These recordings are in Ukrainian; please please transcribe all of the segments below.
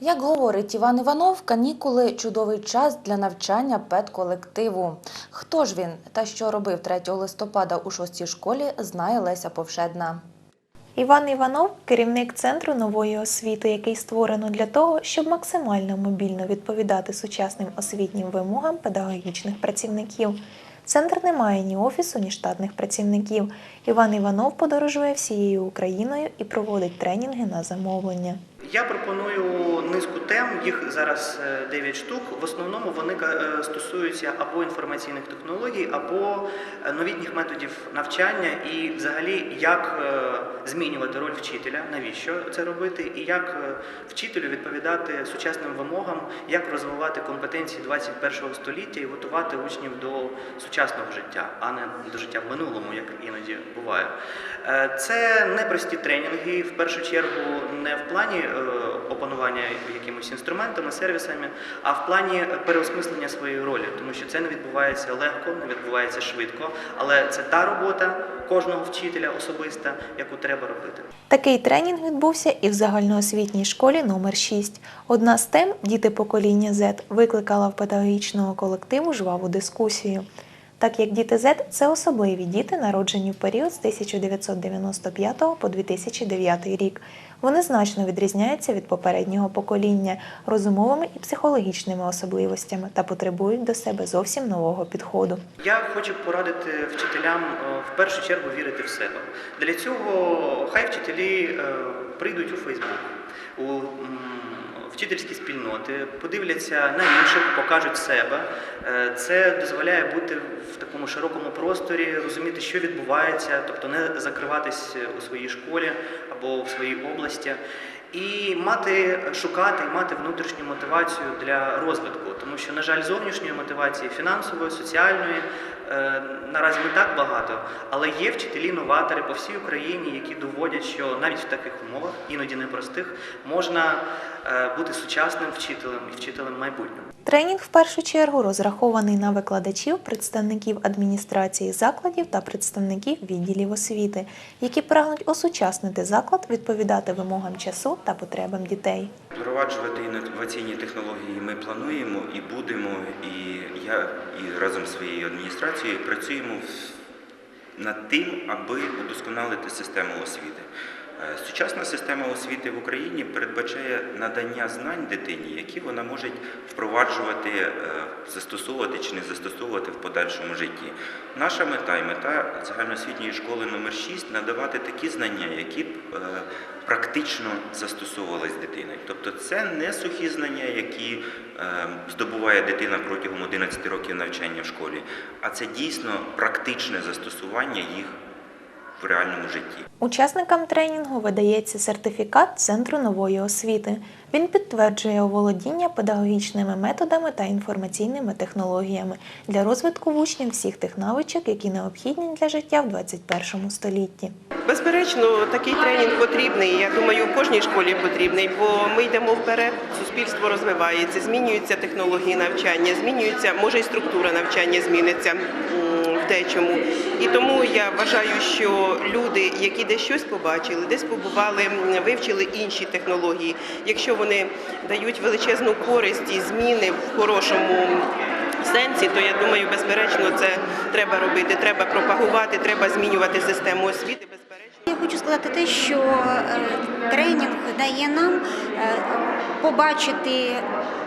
Як говорить Іван Іванов, канікули чудовий час для навчання педколективу. Хто ж він та що робив 3 листопада у шостій школі, знає Леся Повшедна. Іван Іванов керівник центру нової освіти, який створено для того, щоб максимально мобільно відповідати сучасним освітнім вимогам педагогічних працівників. Центр не має ні офісу, ні штатних працівників. Іван Іванов подорожує всією Україною і проводить тренінги на замовлення. Я пропоную низку тем, їх зараз 9 штук. В основному вони е, стосуються або інформаційних технологій, або е, новітніх методів навчання, і взагалі як е, змінювати роль вчителя, навіщо це робити, і як е, вчителю відповідати сучасним вимогам, як розвивати компетенції 21 століття і готувати учнів до сучасного життя, а не до життя в минулому, як іноді буває. Е, Це непрості тренінги, в першу чергу, не в плані е, опанування якимось інструментами, сервісами, а в плані переосмислення своєї ролі, тому що це не відбувається легко, не відбувається швидко, але це та робота кожного вчителя особиста, яку треба робити. Такий тренінг відбувся і в загальноосвітній школі номер 6 Одна з тем діти покоління Z викликала в педагогічного колективу жваву дискусію. Так як діти Z – це особливі діти, народжені в період з 1995 по 2009 рік. Вони значно відрізняються від попереднього покоління розумовими і психологічними особливостями та потребують до себе зовсім нового підходу. Я хочу порадити вчителям е, в першу чергу вірити в себе. Для цього хай вчителі е, прийдуть у Фейсбук, у вчительські спільноти, подивляться на інших, покажуть себе. Е, Це дозволяє бути в такому широкому просторі, розуміти, що відбувається, тобто не закриватись у своїй школі або в своїй області області. І мати шукати і мати внутрішню мотивацію для розвитку, тому що, на жаль, зовнішньої мотивації фінансової, соціальної е, наразі не так багато, але є вчителі-новатори по всій Україні, які доводять, що навіть в таких умовах, іноді непростих, можна е, бути сучасним вчителем і вчителем майбутнього. Тренінг в першу чергу розрахований на викладачів, представників адміністрації закладів та представників відділів освіти, які прагнуть осучаснити заклад, відповідати вимогам часу та потребам дітей. Впроваджувати інноваційні технології ми плануємо і будемо, і я і разом з своєю адміністрацією працюємо над тим, аби удосконалити систему освіти. Е, Сучасна система освіти в Україні передбачає надання знань дитині, які вона може впроваджувати, е, застосовувати чи не застосовувати в подальшому житті. Наша мета і мета загальноосвітньої школи номер 6 надавати такі знання, які б е, практично застосовувались дитиною. Тобто це не сухі знання, які здобуває дитина протягом 11 років навчання в школі, а це дійсно практичне застосування їх в реальному житті. Учасникам тренінгу видається сертифікат Центру нової освіти. Він підтверджує оволодіння педагогічними методами та інформаційними технологіями для розвитку в учнів всіх тих навичок, які необхідні для життя в 21 столітті. Безперечно, такий тренінг потрібний. Я думаю, в кожній школі потрібний, бо ми йдемо вперед, суспільство розвивається, змінюються технології навчання, змінюється, може і структура навчання зміниться дечому. І тому я вважаю, що люди, які десь щось побачили, десь побували, вивчили інші технології, якщо вони дають величезну користь і зміни в хорошому сенсі, то я думаю, безперечно, це треба робити. Треба пропагувати, треба змінювати систему освіти. Хочу сказати те, що е, тренінг дає нам е, побачити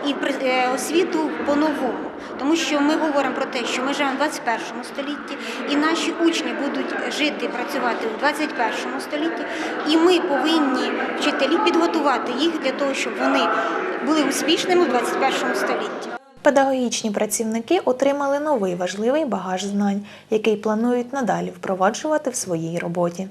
і е, освіту по-новому, тому що ми говоримо про те, що ми живемо в 21 столітті, і наші учні будуть жити, працювати в 21 столітті, і ми повинні вчителі підготувати їх для того, щоб вони були успішними в 21 столітті. Педагогічні працівники отримали новий важливий багаж знань, який планують надалі впроваджувати в своїй роботі.